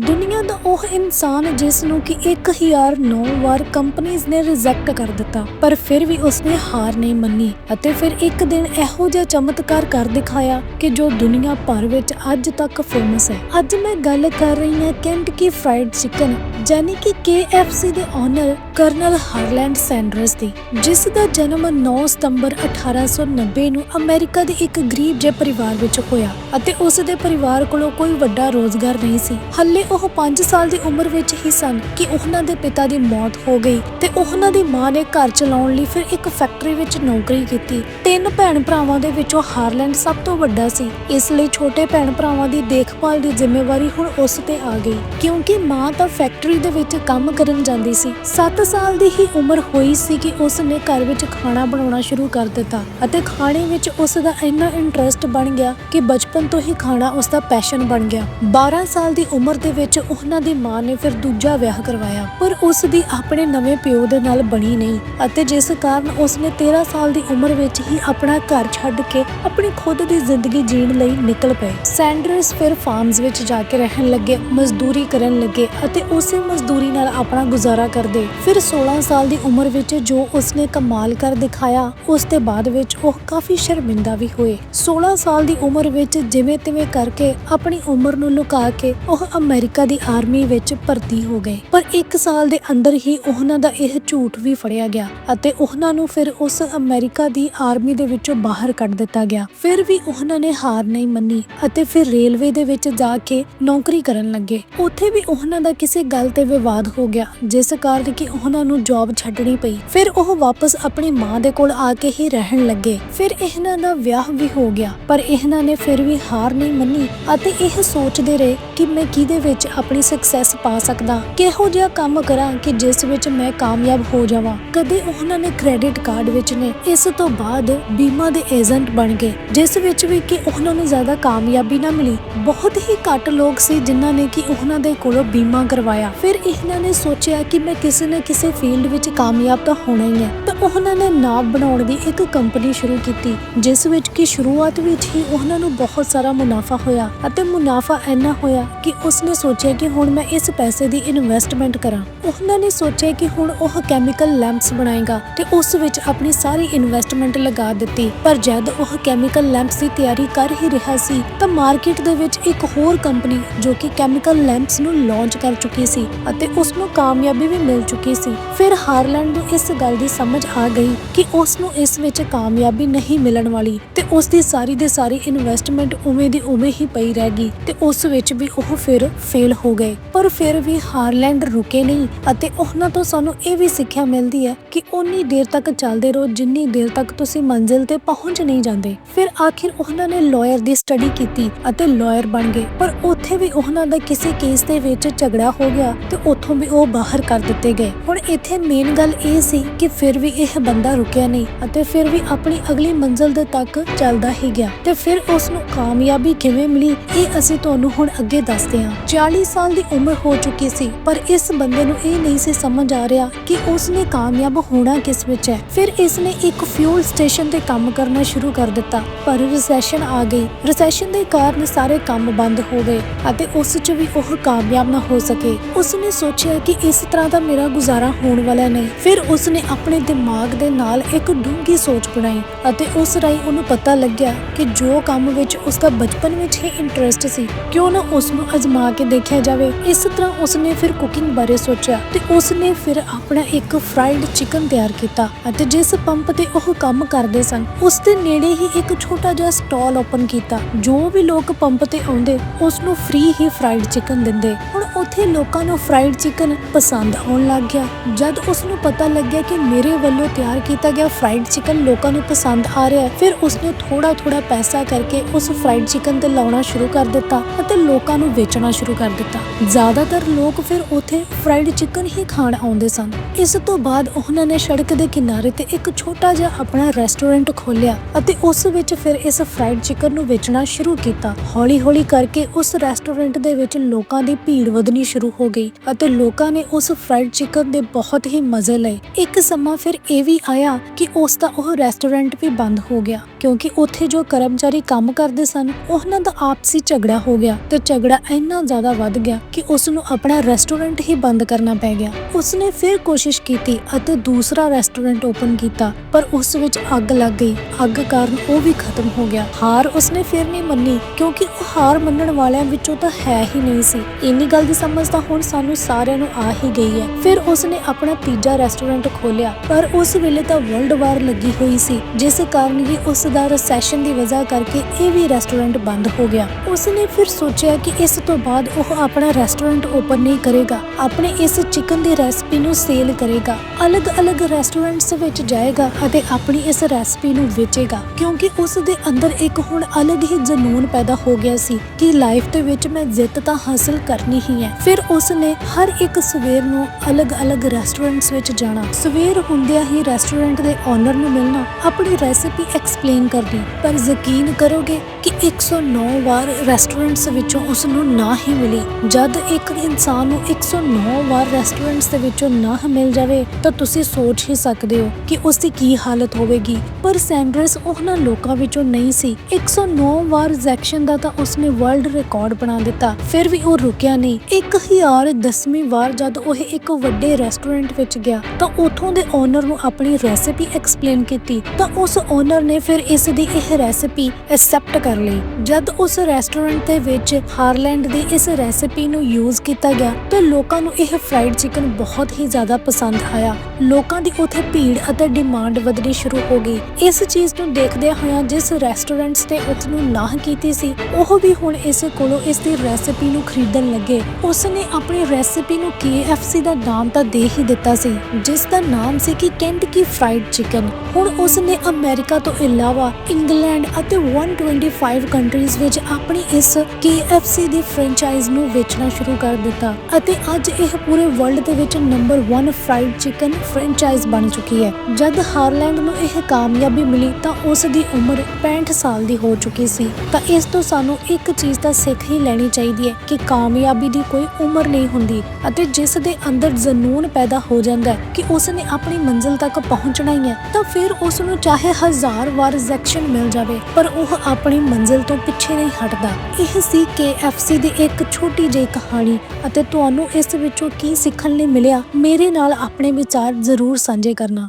ਦੁਨੀਆ ਦਾ ਉਹ ਇਨਸਾਨ ਜਿਸ ਨੂੰ ਕਿ 1009 ਵਾਰ ਕੰਪਨੀਆਂ ਨੇ ਰਿਜੈਕਟ ਕਰ ਦਿੱਤਾ, ਪਰ ਫਿਰ ਵੀ ਉਸਨੇ ਹਾਰ ਨਹੀਂ ਮੰਨੀ ਅਤੇ ਫਿਰ ਇੱਕ ਦਿਨ ਇਹੋ ਜਿਹਾ ਚਮਤਕਾਰ ਕਰ ਦਿਖਾਇਆ ਕਿ ਜੋ ਦੁਨੀਆ ਭਰ ਵਿੱਚ ਅੱਜ ਤੱਕ ਫੇਮਸ ਹੈ। ਅੱਜ ਮੈਂ ਗੱਲ ਕਰ ਰਹੀ ਹਾਂ ਕੈਂਟਕੀ ਫਰਾਈਡ ਚਿਕਨ ਜਾਨੀ ਕਿ KFC ਦੇ ਓਨਰ ਕਰਨਲ ਹਾਰਲੈਂਡ ਸੈਂਡਰਸ ਦੀ, ਜਿਸ ਦਾ ਜਨਮ 9 ਸਤੰਬਰ 1890 ਨੂੰ ਅਮਰੀਕਾ ਦੇ ਇੱਕ ਗਰੀਬ ਜਿਹੇ ਪਰਿਵਾਰ ਵਿੱਚ ਹੋਇਆ ਅਤੇ ਉਸ ਦੇ ਪਰਿਵਾਰ ਕੋਲੋਂ ਕੋਈ ਵੱਡਾ ਰੋਜ਼ਗਾਰ ਨਹੀਂ ਸੀ। ਹੱਲੇ ਉਹ 5 ਸਾਲ ਦੀ ਉਮਰ ਵਿੱਚ ਹੀ ਸਨ ਕਿ ਉਹਨਾਂ ਦੇ ਪਿਤਾ ਦੀ ਮੌਤ ਹੋ ਗਈ ਤੇ ਉਹਨਾਂ ਦੀ ਮਾਂ ਨੇ ਘਰ ਚਲਾਉਣ ਲਈ ਫਿਰ ਇੱਕ ਫੈਕਟਰੀ ਵਿੱਚ ਨੌਕਰੀ ਕੀਤੀ। ਤਿੰਨ ਭੈਣ ਭਰਾਵਾਂ ਦੇ ਵਿੱਚੋਂ ਹਾਰਲੈਂਡ ਸਭ ਤੋਂ ਵੱਡਾ ਸੀ। ਇਸ ਲਈ ਛੋਟੇ ਭੈਣ ਭਰਾਵਾਂ ਦੀ ਦੇਖਭਾਲ ਦੀ ਜ਼ਿੰਮੇਵਾਰੀ ਹੁਣ ਉਸ ਤੇ ਆ ਗਈ। ਕਿਉਂਕਿ ਮਾਂ ਤਾਂ ਫੈਕਟਰੀ ਦੇ ਵਿੱਚ ਕੰਮ ਕਰਨ ਜਾਂਦੀ ਸੀ। 7 ਸਾਲ ਦੀ ਹੀ ਉਮਰ ਹੋਈ ਸੀ ਕਿ ਉਸ ਨੇ ਘਰ ਵਿੱਚ ਖਾਣਾ ਬਣਾਉਣਾ ਸ਼ੁਰੂ ਕਰ ਦਿੱਤਾ ਅਤੇ ਖਾਣੇ ਵਿੱਚ ਉਸ ਦਾ ਇੰਨਾ ਇੰਟਰਸਟ ਬਣ ਗਿਆ ਕਿ ਬਚਪਨ ਤੋਂ ਹੀ ਖਾਣਾ ਉਸ ਦਾ ਪੈਸ਼ਨ ਬਣ ਗਿਆ। 12 ਸਾਲ ਦੀ ਉਮਰ ਦੇ ਵਿੱਚ ਉਹਨਾਂ ਦੀ ਮਾਂ ਨੇ ਫਿਰ ਦੂਜਾ ਵਿਆਹ ਕਰਵਾਇਆ। ਪਰ ਉਸ ਦੀ ਆਪਣੇ ਨਵੇਂ ਪਿਓ ਦੇ ਨਾਲ ਬਣੀ ਨਹੀਂ ਅਤੇ ਜਿਸ ਕਾਰਨ ਉਸ ਨੇ 13 ਸਾਲ ਦੀ ਉਮਰ ਵਿੱਚ ਹੀ ਆਪਣਾ ਘਰ ਛੱਡ ਕੇ ਆਪਣੀ ਖੁਦ ਦੀ ਜ਼ਿੰਦਗੀ ਜੀਣ ਲਈ ਨਿਕਲ ਪਏ। ਸੈਂਡਰਸ ਫਿਰ ਫਾਰਮਸ ਵਿੱਚ ਜਾ ਕੇ ਰਹਿਣ ਲੱਗੇ, ਮਜ਼ਦੂਰੀ ਕਰਨ ਲੱਗੇ ਅਤੇ ਉਸੇ ਮਜ਼ਦੂਰੀ ਨਾਲ ਆਪਣਾ ਗੁਜ਼ਾਰਾ ਕਰਦੇ। ਫਿਰ 16 ਸਾਲ ਦੀ ਉਮਰ ਵਿੱਚ ਜੋ ਉਸਨੇ ਕਮਾਲ ਕਰ ਦਿਖਾਇਆ, ਉਸ ਦੇ ਬਾਅਦ ਵਿੱਚ ਉਹ ਕਾਫੀ ਸ਼ਰਮਿੰਦਾ ਵੀ ਹੋਏ। 16 ਸਾਲ ਦੀ ਉਮਰ ਵਿੱਚ ਜਿਵੇਂ ਤਿਵੇਂ ਕਰਕੇ ਆਪਣੀ ਉਮਰ ਨੂੰ ਲੁਕਾ ਕੇ ਉਹ ਅਮਰੀਕਾ ਦੀ ਆਰਮੀ ਵਿੱਚ ਭਰਤੀ ਹੋ ਗਏ। ਪਰ 1 ਸਾਲ ਦੇ ਅੰਦਰ ਹੀ ਉਹਨਾਂ ਦਾ ਇਹ ਝੂਠ ਵੀ ਫੜਿਆ ਗਿਆ ਅਤੇ ਉਹਨਾਂ ਨੂੰ ਫਿਰ ਉਸ ਅਮਰੀਕਾ ਦੀ ਆਰਮੀ ਦੇ ਵਿੱਚੋਂ ਬਾਹਰ ਕੱਢ ਦਿੱਤਾ ਗਿਆ। ਫਿਰ ਵੀ ਉਹਨਾਂ ਨੇ ਹਾਰ ਨਹੀਂ ਮੰਨੀ ਅਤੇ ਫਿਰ ਰੇਲਵੇ ਦੇ ਵਿੱਚ ਜਾ ਕੇ ਨੌਕਰੀ ਕਰਨ ਲੱਗੇ। ਉੱਥੇ ਵੀ ਉਹਨਾਂ ਦਾ ਕਿਸੇ ਗੱਲ ਤੇ ਵਿਵਾਦ ਹੋ ਗਿਆ, ਜਿਸ ਕਾਰਨ ਕਿ ਉਹਨਾਂ ਨੂੰ ਜੌਬ ਛੱਡਣੀ ਪਈ। ਫਿਰ ਉਹ ਵਾਪਸ ਆਪਣੀ ਮਾਂ ਦੇ ਕੋਲ ਆ ਕੇ ਹੀ ਰਹਿਣ ਲੱਗੇ। ਫਿਰ ਇਹਨਾਂ ਦਾ ਵਿਆਹ ਵੀ ਹੋ ਗਿਆ, ਪਰ ਇਹਨਾਂ ਨੇ ਫਿਰ ਵੀ ਹਾਰ ਨਹੀਂ ਮੰਨੀ ਅਤੇ ਇਹ ਸੋਚਦੇ ਰਹੇ ਕਿ ਮੈਂ ਕਿਹਦੇ ਵਿੱਚ ਆਪਣੀ ਸਕਸੈਸ ਪਾ ਸਕਦਾ। ਕਿਹੋ ਜਿਹਾ ਕੰਮ ਕਰਾਂ ਕਿ ਜਿਸ ਵਿੱਚ ਮੈਂ ਕਾਮਯਾਬ ਹੋ ਜਾਵਾਂ? ਕਦੇ ਉਹਨਾਂ ਨੇ ਕ੍ਰੈਡਿਟ ਕਾਰਡ ਵਿੱਚ ਨੇ, ਇਸ ਤੋਂ ਬਾਅਦ ਬੀਮਾ ਦੇ ਏਜੰਟ ਬਣ ਗਏ, ਜਿਸ ਵਿੱਚ ਵੀ ਕਿ ਉਹਨਾਂ ਨੂੰ ਜ਼ਿਆਦਾ ਕਾਮਯਾਬੀ ਨਾ ਮਿਲੀ। ਬਹੁਤ ਹੀ ਘੱਟ ਲੋਕ ਸੀ ਜਿਨ੍ਹਾਂ ਨੇ ਕਿ ਉਹਨਾਂ ਦੇ ਕੋਲੋਂ ਬੀਮਾ ਕਰਵਾਇਆ। ਫਿਰ ਇਹਨਾਂ ਨੇ ਸੋਚਿਆ ਕਿ ਮੈਂ ਕਿਸੇ ਨਾ ਕਿਸੇ ਫੀਲਡ ਵਿੱਚ ਕਾਮਯਾਬ ਤਾਂ ਹੋਣਾ ਹੀ ਹੈ। ਤਾਂ ਉਹਨਾਂ ਨੇ ਨਾਮ ਬਣਾਉਣ ਦੀ ਇੱਕ ਕੰਪਨੀ ਸ਼ੁਰੂ ਕੀਤੀ, ਜਿਸ ਵਿੱਚ ਕਿ ਸ਼ੁਰੂਆਤ ਵਿੱਚ ਹੀ ਉਹਨਾਂ ਨੂੰ ਬਹੁਤ ਸਾਰਾ ਮੁਨਾਫਾ ਹੋਇਆ ਅਤੇ ਮੁਨਾਫਾ ਇੰਨਾ ਹੋਇਆ ਕਿ ਉਸਨੇ ਸੋਚਿਆ ਕਿ ਹੁਣ ਮੈਂ ਇਸ ਪੈਸੇ ਦੀ ਇਨਵੈਸਟਮੈਂਟ ਕਰਾਂ। ਉਹਨਾਂ ਨੇ ਸੋਚਿਆ ਕਿ ਹੁਣ ਉਹ ਕੈਮੀਕਲ ਲੈਂਪਸ ਬਣਾਏਗਾ ਤੇ ਉਸ ਵਿੱਚ ਆਪਣੀ ਸਾਰੀ ਇਨਵੈਸਟਮੈਂਟ ਲਗਾ ਦਿੱਤੀ। ਪਰ ਜਦ ਉਹ ਕੈਮੀਕਲ ਲੈਂਪਸ ਦੀ ਤਿਆਰੀ ਕਰ ਹੀ ਰਿਹਾ ਸੀ, ਤਾਂ ਮਾਰਕੀਟ ਦੇ ਵਿੱਚ ਇੱਕ ਹੋਰ ਕੰਪਨੀ ਜੋ ਕਿ ਕੈਮੀਕਲ ਲੈਂਪਸ ਨੂੰ ਲਾਂਚ ਕਰ ਚੁੱਕੀ ਸੀ ਅਤੇ ਉਸ ਨੂੰ ਕਾਮਯਾਬੀ ਵੀ ਮਿਲ ਚੁੱਕੀ ਸੀ। ਫਿਰ ਹਾਰਲੈਂਡ ਨੂੰ ਇਸ ਗੱਲ ਦੀ ਸਮਝ ਆ ਗਈ ਕਿ ਉਸ ਨੂੰ ਇਸ ਵਿੱਚ ਕਾਮਯਾਬੀ ਨਹੀਂ ਮਿਲਣ ਵਾਲੀ ਤੇ ਉਸ ਦੀ ਸਾਰੀ ਦੇ ਸਾਰੀ ਇਨਵੈਸਟਮੈਂਟ ਉਵੇਂ ਦੀ ਉਵੇਂ ਹੀ ਪਈ ਰਹਿ ਗਈ ਤੇ ਉਸ ਵਿੱਚ ਵੀ ਉਹ ਫਿਰ ਫੇਲ ਹੋ ਗਏ, ਪਰ ਫਿਰ ਵੀ ਹਾਰਲੈਂਡ ਰੁਕੇ ਨਹੀਂ ਅਤੇ ਉਹਨਾਂ ਤੋਂ ਸਾਨੂੰ ਇਹ ਵੀ ਸਿੱਖਿਆ ਮਿਲਦੀ ਹੈ ਕਿ ਉਨੀ ਦੇਰ ਤੱਕ ਚੱਲਦੇ ਰਹੋ ਜਿੰਨੀ ਦੇਰ ਤੱਕ ਤੁਸੀਂ ਮੰਜ਼ਿਲ ਤੇ ਪਹੁੰਚ ਨਹੀਂ ਜਾਂਦੇ। ਫਿਰ ਆਖਿਰ ਉਹਨਾਂ ਨੇ ਲਾਇਰ ਦੀ ਸਟੱਡੀ ਕੀਤੀ ਅਤੇ ਲਾਇਰ ਬਣ ਗਏ, ਪਰ ਉੱਥੇ ਵੀ ਉਹਨਾਂ ਦਾ ਕਿਸੇ ਕੇਸ ਦੇ ਵਿੱਚ ਝਗੜਾ ਹੋ ਗਿਆ ਤੇ ਉੱਥੋਂ ਵੀ ਉਹ ਬਾਹਰ ਕਰ ਦਿੱਤੇ ਗਏ। ਹੁਣ ਇੱਥੇ ਮੇਨ ਗੱਲ ਇਹ ਸੀ ਕਿ ਫਿਰ ਵੀ ਇਹ ਬੰਦਾ ਰੁਕਿਆ ਨਹੀਂ ਅਤੇ ਫਿਰ ਵੀ ਆਪਣੀ ਅਗਲੀ ਮੰਜ਼ਿਲ ਦੇ ਤੱਕ ਚੱਲਦਾ ਹੀ ਗਿਆ ਤੇ ਫਿਰ ਉਸ ਨੂੰ ਕਾਮਯਾਬੀ ਕਿਵੇਂ ਮਿਲੀ, ਇਹ ਅਸੀਂ ਤੁਹਾਨੂੰ ਹੁਣ ਅੱਗੇ ਦੱਸਦੇ ਹਾਂ। 40 ਸਾਲ ਦੀ ਉਮਰ ਹੋ ਚੁੱਕੀ ਸੀ, ਪਰ ਇਸ ਬੰਦੇ ਨੂੰ ਇਹ ਨਹੀਂ ਸੀ ਸਮਝ ਆ ਰਿਹਾ ਕਿ ਉਸ ਨੇ ਕਾਮਯਾਬ ਹੋਣਾ ਕਿਸ ਵਿੱਚ ਹੈ। ਫਿਰ ਇਸ ਨੇ ਇੱਕ ਫਿਊਲ ਸਟੇਸ਼ਨ ਤੇ ਕੰਮ ਕਰਨਾ ਸ਼ੁਰੂ ਕਰ ਦਿੱਤਾ, ਪਰ ਰਿਸੈਸ਼ਨ ਆ ਗਈ। ਰਿਸੈਸ਼ਨ ਦੇ ਕਾਰਨ ਸਾਰੇ ਕੰਮ ਬੰਦ ਹੋ ਗਏ ਅਤੇ ਉਸ 'ਚ ਵੀ ਉਹ ਕਾਮਯਾਬ ਨਾ ਹੋ ਸਕੇ। ਉਸ ਨੇ ਸੋਚਿਆ ਕਿ ਇਸ ਤਰ੍ਹਾਂ ਦਾ ਮੇਰਾ ਗੁਜ਼ਾਰਾ ਹੋਣ ਵਾਲਾ ਨਹੀਂ। ਫਿਰ ਉਸ ਨੇ ਆਪਣੇ ਦਿਮਾਗ ਦੇ ਨਾਲ ਇੱਕ ਡੂੰਘੀ ਸੋਚ ਬਣਾਈ ਅਤੇ ਉਸ ਰਾਹੀਂ ਉਹਨੂੰ ਪਤਾ ਲੱਗਿਆ ਕਿ ਜੋ ਕੰਮ ਵਿੱਚ ਉਸ ਦਾ ਬਚਪਨ ਵਿੱਚ ਹੀ ਇੰਟਰਸਟ ਸੀ, ਕਿਉਂ ਨਾ ਉਸ ਨੂੰ ਅਜ਼ਮਾ ਕੇ ਦੇਖਿਆ ਜਾਵੇ, ਇਸ ਤਰ੍ਹਾਂ ਉਸਨੇ ਫਿਰ ਕੁਕਿੰਗ ਬਾਰੇ ਸੋਚਿਆ ਤੇ ਉਸਨੇ ਫਿਰ ਆਪਣਾ ਇੱਕ ਫਰਾਈਡ ਚਿਕਨ ਤਿਆਰ ਕੀਤਾ ਅਤੇ ਜਿਸ ਪੰਪ ਤੇ ਉਹ ਕੰਮ ਕਰਦੇ ਸਨ ਉਸ ਦੇ ਨੇੜੇ ਹੀ ਇੱਕ ਛੋਟਾ ਜਿਹਾ ਸਟਾਲ ਓਪਨ ਕੀਤਾ, ਜੋ ਵੀ ਲੋਕ ਪੰਪ ਤੇ ਆਉਂਦੇ ਉਸ ਨੂੰ ਫ੍ਰੀ ਹੀ ਫਰਾਈਡ ਚਿਕਨ ਦਿੰਦੇ। ਹੁਣ ਉੱਥੇ ਲੋਕਾਂ ਨੂੰ ਫਰਾਈਡ ਚਿਕਨ ਪਸੰਦ ਆਉਣ ਲੱਗ ਗਿਆ। ਜਦ ਉਸ ਨੂੰ ਪਤਾ ਲੱਗਿਆ ਕਿ ਮੇਰੇ ਵੱਲੋਂ ਤਿਆਰ ਕੀਤਾ ਗਿਆ ਫਰਾਈਡ ਚਿਕਨ ਲੋਕਾਂ ਨੂੰ ਪਸੰਦ ਆ ਰਿਹਾ ਹੈ, ਫਿਰ ਉਸਨੇ ਥੋੜਾ ਥੋੜਾ ਪੈਸਾ ਕਰਕੇ ਉਸ ਫਰਾਈਡ ਚਿਕਨ ਤੇ ਲਾਉਣਾ ਸ਼ੁਰੂ ਕਰ ਦਿੱਤਾ ਅਤੇ ਲੋਕਾਂ ਨੂੰ ਵੇਚਣਾ ਸ਼ੁਰੂ ਕਰ ਦਿੱਤਾ। ਜ਼ਿਆਦਾਤਰ ਲੋਕ ਫਿਰ ਉੱਥੇ ਫਰਾਈਡ ਚਿਕਨ ਹੀ ਖਾਣ ਆਉਂਦੇ ਸਨ। ਇਸ ਤੋਂ ਬਾਅਦ ਉਹਨਾਂ ਨੇ ਸੜਕ ਦੇ ਕਿਨਾਰੇ ਤੇ ਇੱਕ ਛੋਟਾ ਜਿਹਾ ਆਪਣਾ ਰੈਸਟੋਰੈਂਟ ਖੋਲ੍ਹਿਆ ਅਤੇ ਉਸ ਵਿੱਚ ਫਿਰ ਇਸ ਫਰਾਈਡ ਚਿਕਨ ਨੂੰ ਵੇਚਣਾ ਸ਼ੁਰੂ ਕੀਤਾ। ਹੌਲੀ-ਹੌਲੀ ਕਰਕੇ ਉਸ ਰੈਸਟੋਰੈਂਟ ਦੇ ਵਿੱਚ ਲੋਕਾਂ ਦੀ ਭੀੜ ਵਧਣੀ ਸ਼ੁਰੂ ਹੋ ਗਈ ਅਤੇ ਲੋਕਾਂ ਨੇ ਉਸ ਫਰਾਈਡ ਚਿਕਨ ਦੇ ਬਹੁਤ ਹੀ ਮਜ਼ੇ ਲਏ। ਇੱਕ ਸਮਾਂ ਫਿਰ ਇਹ ਵੀ ਆਇਆ ਕਿ ਉਸ ਦਾ ਉਹ ਰੈਸਟੋਰੈਂਟ ਵੀ ਬੰਦ ਹੋ ਗਿਆ ਕਿਉਂਕਿ ਉੱਥੇ ਜੋ ਕਰਮਚਾਰੀ ਕੰਮ ਕਰਦੇ ਸਨ, ਉਹਨਾਂ ਦਾ ਆਪਸੀ ਝਗੜਾ ਹੋ ਗਿਆ ਤੇ ਝਗੜਾ ਇੰਨਾ ਜ਼ਿਆਦਾ ਵੱਧ ਗਿਆ ਕਿ ਉਸ ਨੂੰ ਆਪਣਾ ਰੈਸਟੋਰੈਂਟ ਹੀ ਬੰਦ ਕਰਨਾ ਪੈ ਗਿਆ। ਉਸਨੇ ਫਿਰ ਕੋਸ਼ਿਸ਼ ਕੀਤੀ ਅਤੇ ਦੂਸਰਾ ਰੈਸਟੋਰੈਂਟ ਓਪਨ ਕੀਤਾ, ਪਰ ਉਸ ਵਿੱਚ ਅੱਗ ਲੱਗ ਗਈ। ਅੱਗ ਕਾਰਨ ਉਹ ਵੀ ਖਤਮ ਹੋ ਗਿਆ। ਹਾਰ ਉਸਨੇ ਫਿਰ ਨਹੀਂ ਮੰਨੀ, ਕਿਉਂਕਿ ਉਹ ਹਾਰ ਮੰਨਣ ਵਾਲਿਆਂ ਵਿੱਚੋਂ ਤਾਂ ਹੈ ਹੀ ਨਹੀਂ ਸੀ। ਇੰਨੀ ਗੱਲ ਦੀ ਸਮਝ ਤਾਂ ਹੁਣ ਸਾਨੂੰ ਸਾਰਿਆਂ ਨੂੰ ਆ ਹੀ ਗਈ ਹੈ। ਫਿਰ ਉਸਨੇ ਆਪਣਾ ਤੀਜਾ ਰੈਸਟੋਰੈਂਟ ਖੋਲਿਆ ਪਰ ਉਸ ਵੇਲੇ ਤਾਂ ਵਰਲਡ ਵਾਰ ਲੱਗੀ ਹੋਈ ਸੀ, ਜਿਸ ਕਾਰਨ ਕਿ ਉਸ ਦਾ ਰੈਸੈਸ਼ਨ ਦੀ ਵਜ੍ਹਾ ਕਰਕੇ ਇਹ ਵੀ ਰੈਸਟੋਰੈਂਟ ਬੰਦ ਹੋ ਗਿਆ। ਉਸਨੇ ਫਿਰ ਸੋਚਿਆ ਕਿ ਇਸ ਤੋਂ ਬਾਅਦ ਉਹ ਆਪਣਾ ਰੈਸਟੋਰੈਂਟ ਓਪਨ ਨਹੀਂ ਕਰੇਗਾ। ਆਪਣੇ ਇਸ ਚਿਕਨ ਦੀ ਰੈਸਪੀ ਨੂੰ ਸੇਲ ਕਰੇਗਾ, ਅਲੱਗ-ਅਲੱਗ ਰੈਸਟੋਰੈਂਟਸ ਵਿੱਚ ਜਾਏਗਾ ਅਤੇ ਆਪਣੀ ਇਸ ਰੈਸਪੀ ਨੂੰ ਵੇਚੇਗਾ, ਕਿਉਂਕਿ ਉਸ ਦੇ ਅੰਦਰ ਇੱਕ ਹੁਣ ਅਲੱਗ ਹੀ ਜਨੂਨ ਪੈਦਾ ਹੋ ਗਿਆ ਸੀ ਕਿ ਲਾਈਫ ਦੇ ਵਿੱਚ ਮੈਂ ਜਿੱਤ ਤਾਂ ਹਾਸਲ ਕਰਨੀ ਹੀ ਹੈ। ਫਿਰ ਉਸ ਨੇ ਹਰ ਇੱਕ ਸਵੇਰ ਨੂੰ ਅਲੱਗ-ਅਲੱਗ ਰੈਸਟੋਰੈਂਟਸ ਵਿੱਚ ਜਾਣਾ। ਸਵੇਰ ਹੁੰਦਿਆਂ ਹੀ ਰੈਸਟੋਰੈਂਟ ਦੇ ਓਨਰ ਨੂੰ ਮਿਲਣਾ, ਆਪਣੀ ਰੈਸਿਪੀ ਐਕਸਪਲੇਨ ਕਰਨੀ। ਪਰ ਯਕੀਨ ਕਰੋਗੇ ਕਿ 109 ਵਾਰ ਰੈਸਟੋਰੈਂਟਸ ਵਿੱਚੋਂ ਉਸ ਨੂੰ ਨਾ ਹੀ ਮਿਲੀ, ਜਦ ਇੱਕ ਇਨਸਾਨ ਨੂੰ 109 ਵਾਰ ਰੈਸਟੋਰੈਂਟਸ ਦੇ ਵਿੱਚੋਂ ਨਾ ਮਿਲ ਜਾਵੇ ਤਾਂ ਤੁਸੀਂ ਸੋਚ ਹੀ ਸਕਦੇ ਹੋ ਕਿ ਉਸ ਦੀ ਕੀ ਹਾਲਤ ਹੋਵੇਗੀ। ਪਰ ਸੈਂਡਰਸ ਉਹਨਾਂ ਲੋਕਾਂ ਵਿੱਚੋਂ ਨਹੀਂ ਸੀ। 109 ਵਾਰ ਰਿਜੈਕਸ਼ਨ ਦਾ ਤਾਂ ਉਸਨੇ ਵਰਲਡ ਰਿਕਾਰਡ ਬਣਾ ਦਿੱਤਾ। ਫਿਰ ਵੀ ਉਹ ਰੁਕਿਆ ਨਹੀਂ। 1010ਵੀਂ ਵਾਰ ਜਦ ਉਹ ਇੱਕ ਵੱਡੇ ਰੈਸਟੋਰੈਂਟ ਵਿੱਚ ਗਿਆ ਤਾਂ ਉਥੋਂ ਦੇ ਓਨਰ ਨੂੰ ਆਪਣੀ ਰੈਸਿਪੀ ਐਕਸਪਲੇਨ ਕੀਤੀ ਤਾਂ ਉਸ ਓਨਰ ਨੇ ਫਿਰ ਇਸ ਦੀ ਇਹ ਰੈਸਿਪੀ ਐਕਸੈਪਟ ਕਰ ਲਈ। ਜਦ ਉਸ ਰੈਸਟੋਰੈਂਟ ਦੇ ਵਿੱਚ ਹਾਰਲੈਂਡ ਦੀ ਇਸ ਰੈਸਿਪੀ ਨੂੰ ਯੂਜ਼ ਕੀਤਾ ਗਿਆ ਤਾਂ ਲੋਕਾਂ ਨੂੰ ਇਹ ਫਰਾਈਡ ਚਿਕਨ ਬਹੁਤ ਹੀ ਜ਼ਿਆਦਾ ਪਸੰਦ ਆਇਆ। ਲੋਕਾਂ ਦੀ ਉੱਥੇ ਭੀੜ ਅਤੇ ਡਿਮਾਂਡ ਵਧਣੀ ਸ਼ੁਰੂ ਹੋ ਗਈ। ਇਸ ਚੀਜ਼ ਨੂੰ ਦੇਖਦਿਆਂ ਹੋਇਆਂ ਜਿਸ ਰੈਸਟੋਰੈਂਟਸ ਤੇ ਉਸ ਨੂੰ ਨਾਹ ਕੀਤੀ ਸੀ, ਉਹ ਵੀ ਹੁਣ ਇਸ ਕੋਲੋਂ ਇਸ ਦੀ ਰੈਸਿਪੀ ਨੂੰ ਖਰੀਦਣ ਲੱਗੇ। ਉਸ ਨੇ ਆਪਣੀ ਰੈਸਿਪੀ ਨੂੰ KFC ਦਾ ਨਾਮ ਤਾਂ ਦੇ ਹੀ ਦਿੱਤਾ ਸੀ, ਜਿਸ ਦਾ ਨਾਮ ਸੀ ਕਿ ਕੈਂਟਕੀ ਫਰਾਈਡ ਚਿਕਨ। ਹੁਣ ਉਸ ਨੇ ਅਮਰੀਕਾ ਤੋਂ ਇਲਾਵਾ ਇੰਗਲੈਂਡ ਅਤੇ 125 ਕੰਟਰੀਜ਼ ਵਿੱਚ ਆਪਣੀ ਇਸ KFC ਦੀ ਫਰੈਂਚਾਈਜ਼ ਨੂੰ ਵੇਚਣਾ ਸ਼ੁਰੂ ਕਰ ਦਿੱਤਾ ਅਤੇ ਅੱਜ ਇਹ ਪੂਰੇ ਵਰਲਡ ਦੇ ਵਿੱਚ ਨੰਬਰ 1 ਫਰਾਈਡ ਚਿਕਨ ਫਰੈਂਚਾਈਜ਼ ਬਣ ਚੁੱਕੀ ਹੈ। ਜਦ ਹਾਰਲੈਂਡ ਨੂੰ ਇਹ ਕਾਮਯਾਬੀ ਮਿਲੀ ਤਾਂ ਉਸ ਦੀ ਉਮਰ 65 ਸਾਲ ਦੀ ਹੋ ਚੁੱਕੀ ਸੀ। ਤਾਂ ਇਸ ਤੋਂ ਸਾਨੂੰ ਇੱਕ ਚੀਜ਼ ਤਾਂ ਸਿੱਖ ਹੀ ਲੈਣੀ ਚਾਹੀਦੀ ਹੈ ਕਿ ਕਾਮਯਾਬੀ ਦੀ ਕੋਈ ਉਮਰ ਨਹੀਂ ਹੁੰਦੀ ਅਤੇ ਜਿਸ ਦੇ ਅੰਦਰ ਜਨੂਨ ਪੈਦਾ ਹੋ ਜਾਂਦਾ ਹੈ ਕਿ ਉਸ ਨੇ ਆਪਣੀ ਮੰਜ਼ਿਲ ਤੱਕ ਪਹੁੰਚਣਾ ਹੀ ਹੈ, ਤਾਂ ਫਿਰ ਉਸ ਨੂੰ ਚਾਹੇ ਹਜ਼ਾਰ ਵਾਰ ਰਿਜੈਕਸ਼ਨ ਮਿਲ ਜਾਵੇ, ਪਰ ਉਹ ਆਪਣੀ ਮੰਜ਼ਿਲ ਤੋਂ ਪਿੱਛੇ ਨਹੀਂ ਹਟਦਾ। ਇਹ ਸੀ KFC ਦੀ ਇੱਕ ਛੋਟੀ ਜਿਹੀ ਕਹਾਣੀ ਅਤੇ ਤੁਹਾਨੂੰ ਇਸ ਵਿੱਚੋਂ ਕੀ ਸਿੱਖਣ ਲਈ ਮਿਲਿਆ? ਮੇਰੇ ਨਾਲ ਆਪਣੇ ਵਿਚਾਰ ਜ਼ਰੂਰ ਸਾਂਝੇ ਕਰਨਾ।